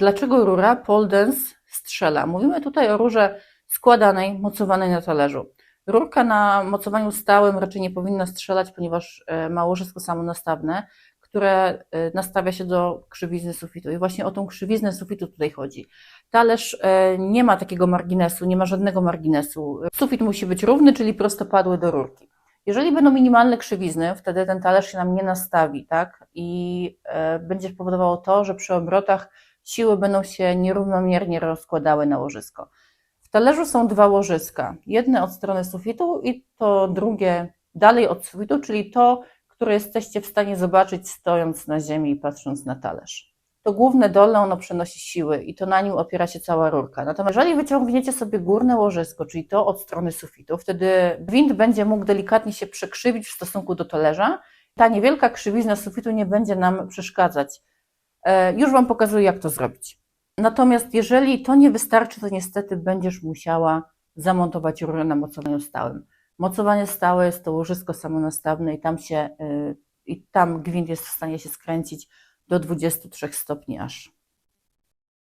Dlaczego rura pole dance strzela? Mówimy tutaj o rurze składanej, mocowanej na talerzu. Rurka na mocowaniu stałym raczej nie powinna strzelać, ponieważ e, ma łożysko samonastawne, które e, nastawia się do krzywizny sufitu. I właśnie o tą krzywiznę sufitu tutaj chodzi. Talerz e, nie ma takiego marginesu, nie ma żadnego marginesu. Sufit musi być równy, czyli prostopadły do rurki. Jeżeli będą minimalne krzywizny, wtedy ten talerz się nam nie nastawi, tak? I będzie powodowało to, że przy obrotach siły będą się nierównomiernie rozkładały na łożysko. W talerzu są dwa łożyska. Jedne od strony sufitu i to drugie dalej od sufitu, czyli to, które jesteście w stanie zobaczyć stojąc na ziemi i patrząc na talerz. To główne dolne ono przenosi siły i to na nim opiera się cała rurka. Natomiast jeżeli wyciągniecie sobie górne łożysko, czyli to od strony sufitu, wtedy gwint będzie mógł delikatnie się przekrzywić w stosunku do talerza. Ta niewielka krzywizna sufitu nie będzie nam przeszkadzać. E, Już Wam pokazuję, jak to zrobić. Natomiast jeżeli to nie wystarczy, to niestety będziesz musiała zamontować rurę na mocowaniu stałym. Mocowanie stałe jest to łożysko samonastawne i tam się, y, i tam gwint jest w stanie się skręcić do 23 stopni aż.